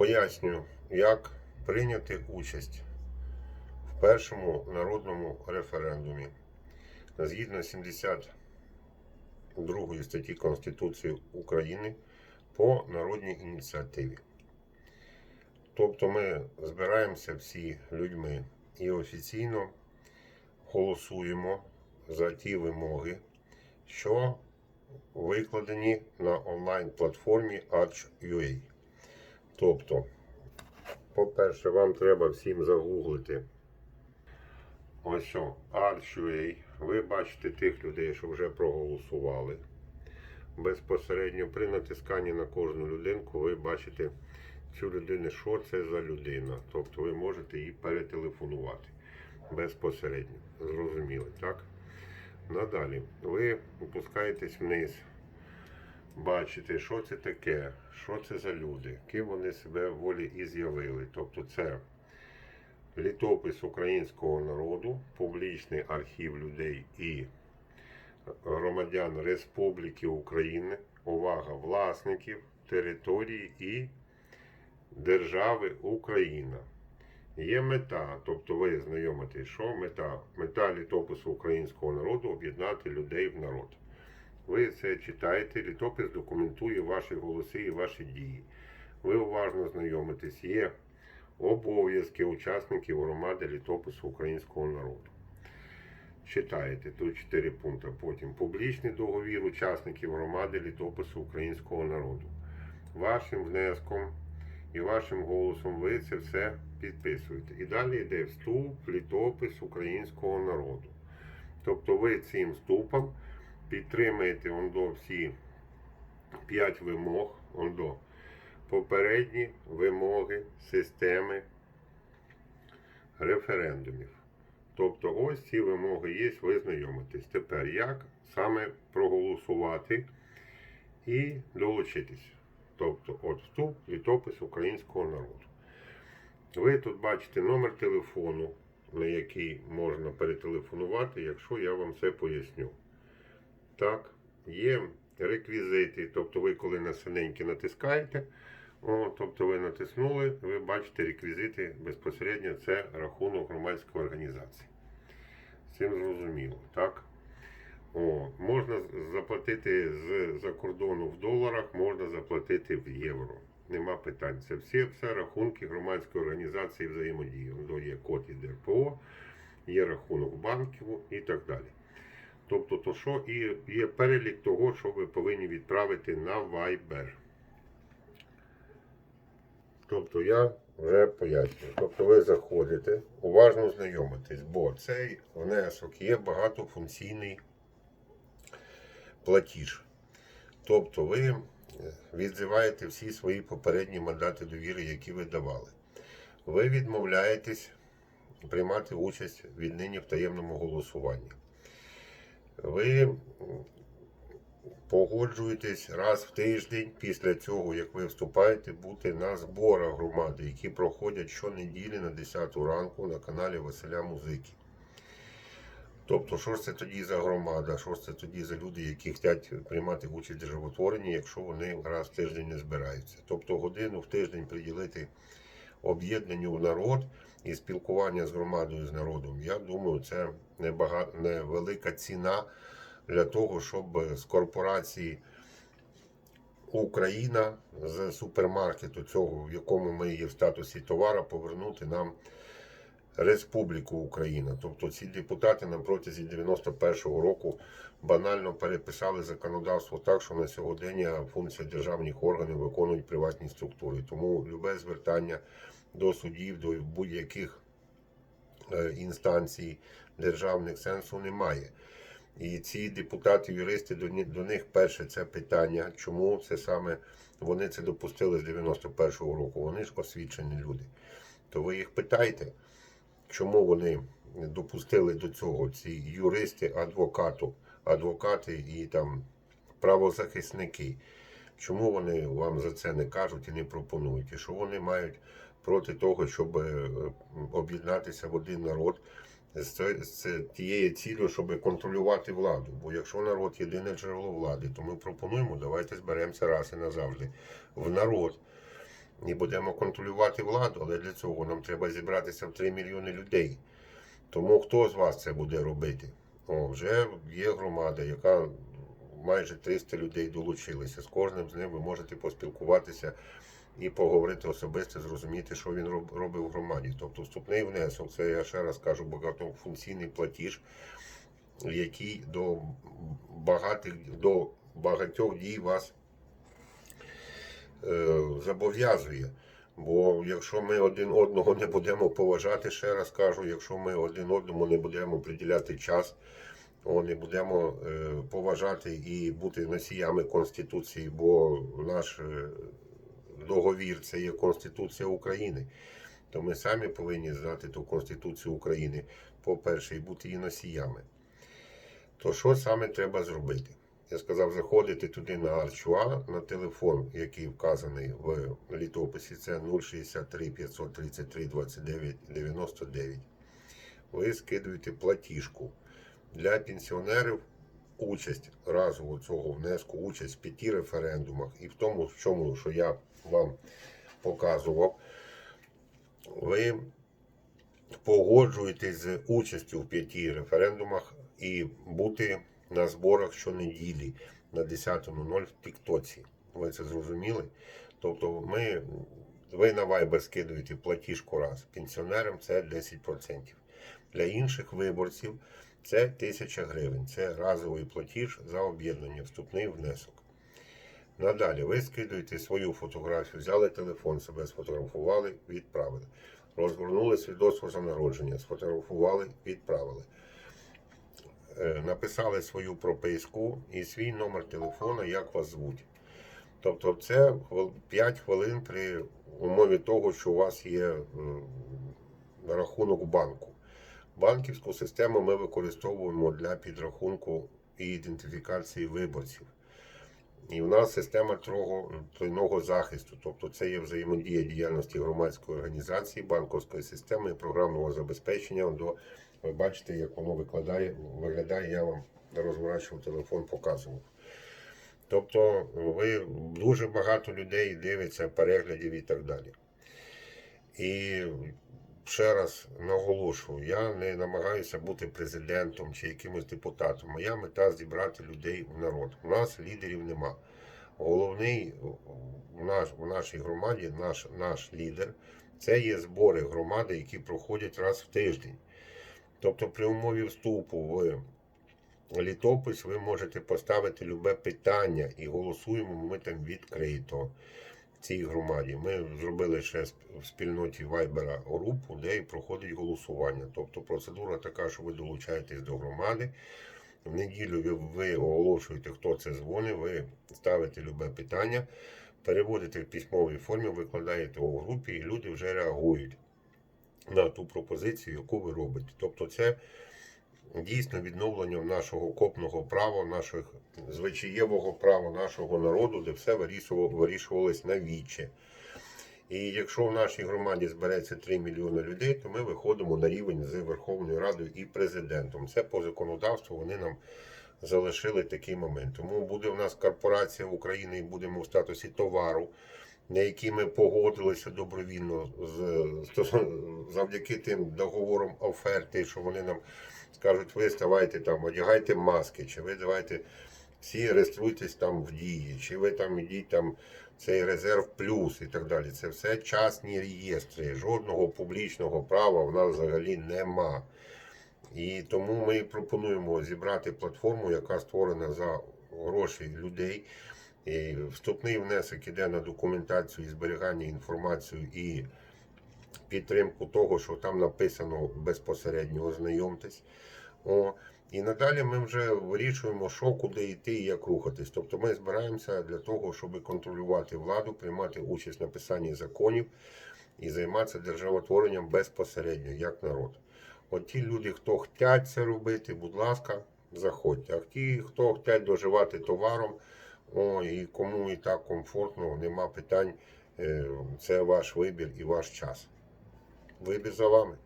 Пояснюю, як прийняти участь в першому народному референдумі згідно 72 статті Конституції України по народній ініціативі. Тобто ми збираємося всі людьми і офіційно голосуємо за ті вимоги, що викладені на онлайн-платформі Arch.ua. Тобто, по-перше, вам треба всім загуглити. Ось що, Arch.ua. Ви бачите тих людей, що вже проголосували. Безпосередньо при натисканні на кожну людинку ви бачите цю людину, що це за людина. Тобто ви можете її перетелефонувати безпосередньо. Зрозуміли, так? Надалі ви опускаєтесь вниз, бачите, що це таке, що це за люди, ким вони себе в волі і з'явили. Тобто це літопис українського народу, публічний архів людей і громадян Республіки України, увага власників території і держави Україна. Є мета, тобто ви знайомитесь, що мета? Мета літопису українського народу об'єднати людей в народ. Ви це читаєте, літопис документує ваші голоси і ваші дії. Ви уважно знайомитесь, є обов'язки учасників громади літопису українського народу. Читаєте тут чотири пункти. Потім публічний договір учасників громади літопису українського народу. Вашим внеском і вашим голосом ви це все підписуєте. І далі йде вступ в літопис українського народу. Тобто ви цим вступом підтримуєте ондо всі п'ять вимог, ондо попередні вимоги системи референдумів. Тобто ось ці вимоги є, ви знайомитесь. Тепер як саме проголосувати і долучитись. Тобто, от вступ, літопис українського народу. Ви тут бачите номер телефону, на який можна перетелефонувати, якщо я вам це поясню. Так, є реквізити, тобто ви коли на синеньке натискаєте, о, тобто ви натиснули, ви бачите реквізити безпосередньо це рахунок громадської організації. Цим зрозуміло, так? О, можна заплатити з-за кордону в доларах, можна заплатити в євро. Нема питань. Це всі все рахунки громадської організації взаємодії. Є код із ДРПО, є рахунок банків і так далі. Тобто, то що і є перелік того, що ви повинні відправити на Viber. Тобто я вже пояснюю. Тобто ви заходите, уважно знайомитесь, бо цей внесок є багатофункційний платіж. Тобто ви відзиваєте всі свої попередні мандати довіри, які ви давали. Ви відмовляєтесь приймати участь віднині в таємному голосуванні. Ви погоджуєтесь раз в тиждень після цього, як ви вступаєте, бути на зборах громади, які проходять щонеділі на 10 ранку на каналі Василя Музики. Тобто, що ж це тоді за громада, що ж це тоді за люди, які хочуть приймати участь в державотворенні, якщо вони раз в тиждень не збираються. Тобто годину в тиждень приділити об'єднанню в народ і спілкування з громадою, з народом, я думаю, це невелика ціна для того, щоб з корпорації Україна з супермаркету цього, в якому ми є в статусі товара, повернути нам. Республіку Україна. Тобто ці депутати на протязі 91-го року банально переписали законодавство так, що на сьогодення функція державних органів виконують приватні структури. Тому любе звертання до судів, до будь-яких е, інстанцій державних сенсу немає. І ці депутати, юристи до до них перше це питання, чому це саме вони це допустили з 91-го року. Вони ж освічені люди. То ви їх питайте чому вони допустили до цього ці юристи, адвокату, адвокати і там правозахисники. Чому вони вам за це не кажуть і не пропонують? І що вони мають проти того, щоб е, об'єднатися в один народ з тією цілею, щоб контролювати владу? Бо якщо народ єдине джерело влади, то ми пропонуємо, давайте зберемося раз і назавжди в народ. І будемо контролювати владу, але для цього нам треба зібратися в 3 мільйони людей. Тому хто з вас це буде робити? О, вже є громада, яка майже 300 людей долучилися. З кожним з ним ви можете поспілкуватися і поговорити особисто, зрозуміти, що він роб- робив в громаді. Тобто вступний внесок, це я ще раз кажу, багатофункційний платіж, який до багатих до багатьох дій вас зобов'язує. Бо якщо ми один одного не будемо поважати, ще раз кажу, якщо ми один одному не будемо приділяти час, о, не будемо е, поважати і бути носіями Конституції, бо наш е, договір це є Конституція України, то ми самі повинні знати ту Конституцію України, по-перше, і бути її носіями. То що саме треба зробити? Я сказав, заходити туди на Арчуа на телефон, який вказаний в літописі, це 063 533 29 99. Ви скидуєте платіжку. Для пенсіонерів участь разово цього внеску, участь в п'яти референдумах і в тому, в чому, що я вам показував, ви погоджуєтесь з участю в п'яти референдумах і бути на зборах щонеділі на 10.00 в Тіктоці. Ви це зрозуміли? Тобто ми, ви на Viber скидуєте платіжку раз. Пенсіонерам це 10%. Для інших виборців це 1000 гривень. Це разовий платіж за об'єднання, вступний внесок. Надалі ви скидуєте свою фотографію, взяли телефон, себе сфотографували, відправили. Розгорнули свідоцтво за народження, сфотографували, відправили. Е, Написали свою прописку і свій номер телефона, як вас звуть. Тобто це 5 хвилин при умові того, що у вас є рахунок банку. Банківську систему ми використовуємо для підрахунку і ідентифікації виборців. І в нас система тройного захисту, тобто це є взаємодія діяльності громадської організації, банковської системи і програмного забезпечення. До, ви бачите, як воно викладає, виглядає, я вам розворачував телефон, показував. Тобто ви дуже багато людей дивиться переглядів і так далі. І ще раз наголошую, я не намагаюся бути президентом чи якимось депутатом. Моя мета зібрати людей в народ. У нас лідерів нема. Головний в, наш, в нашій громаді, наш, наш лідер, це є збори громади, які проходять раз в тиждень. Тобто, при умові вступу в літопис ви можете поставити любе питання і голосуємо ми там відкрито в цій громаді. Ми зробили ще в спільноті Вайбера групу, де і проходить голосування. Тобто процедура така, що ви долучаєтесь до громади. В неділю ви, оголошуєте, хто це дзвонить, ви ставите любе питання, переводите в письмовій формі, викладаєте у групі, і люди вже реагують на ту пропозицію, яку ви робите. Тобто, це дійсно відновлення нашого копного права, наших звичаєвого права нашого народу, де все вирішувалось на віче. І якщо в нашій громаді збереться 3 мільйони людей, то ми виходимо на рівень з Верховною Радою і президентом. Це по законодавству вони нам залишили такий момент. Тому буде в нас корпорація України і будемо в статусі товару, на який ми погодилися добровільно з, завдяки тим договорам оферти, що вони нам скажуть, ви ставайте там, одягайте маски, чи ви давайте всі реєструйтесь там в дії, чи ви там ідіть там цей резерв плюс і так далі. Це все частні реєстри. Жодного публічного права в нас взагалі нема. І тому ми пропонуємо зібрати платформу, яка створена за гроші людей. І вступний внесок іде на документацію і зберігання інформації і підтримку того, що там написано безпосередньо ознайомтесь. І надалі ми вже вирішуємо, що куди йти і як рухатись. Тобто ми збираємося для того, щоб контролювати владу, приймати участь в написанні законів і займатися державотворенням безпосередньо, як народ. От ті люди, хто хочуть це робити, будь ласка, заходьте. А ті, хто хочуть доживати товаром, о, і кому і так комфортно, нема питань. Е, Це ваш вибір і ваш час. Вибір за вами.